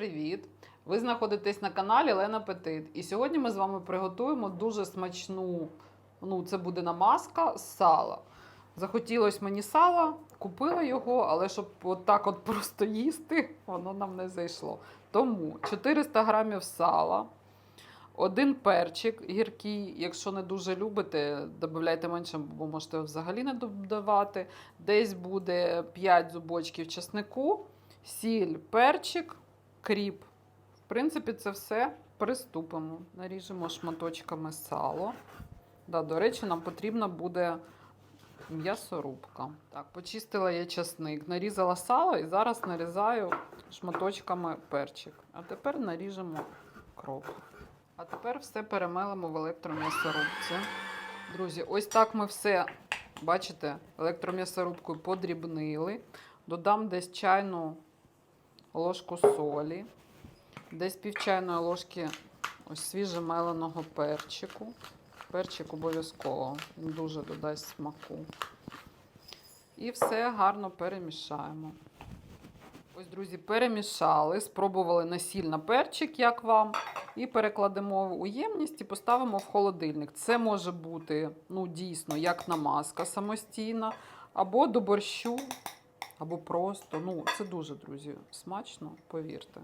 привіт! Ви знаходитесь на каналі Лена Петит. І сьогодні ми з вами приготуємо дуже смачну, ну, це буде намазка з сала. Захотілося мені сала, купила його, але щоб от так от просто їсти, воно нам не зайшло. Тому 400 грамів сала, один перчик гіркий. Якщо не дуже любите, додавайте менше, бо можете взагалі не додавати. Десь буде 5 зубочків чеснику, сіль, перчик, кріп. В принципі, це все приступимо. Наріжемо шматочками сало. Да, до речі, нам потрібна буде м'ясорубка. Так, почистила я часник, нарізала сало і зараз нарізаю шматочками перчик. А тепер наріжемо кроп. А тепер все перемелимо в електром'ясорубці. Друзі, ось так ми все, бачите, електром'ясорубкою подрібнили. Додам десь чайну ложку солі, десь пів чайної ложки ось свіжемеленого перчику. Перчик обов'язково, він дуже додасть смаку. І все гарно перемішаємо. Ось, друзі, перемішали, спробували на сіль на перчик, як вам, і перекладемо в уємність і поставимо в холодильник. Це може бути ну, дійсно як намазка самостійна, або до борщу, або просто. Ну, це дуже, друзі, смачно, повірте.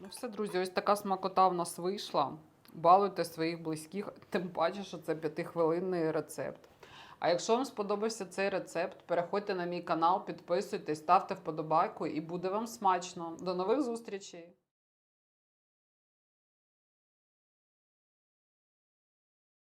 Ну, все, друзі, ось така смакота в нас вийшла. Балуйте своїх близьких, тим паче, що це п'ятихвилинний рецепт. А якщо вам сподобався цей рецепт, переходьте на мій канал, підписуйтесь, ставте вподобайку і буде вам смачно. До нових зустрічей!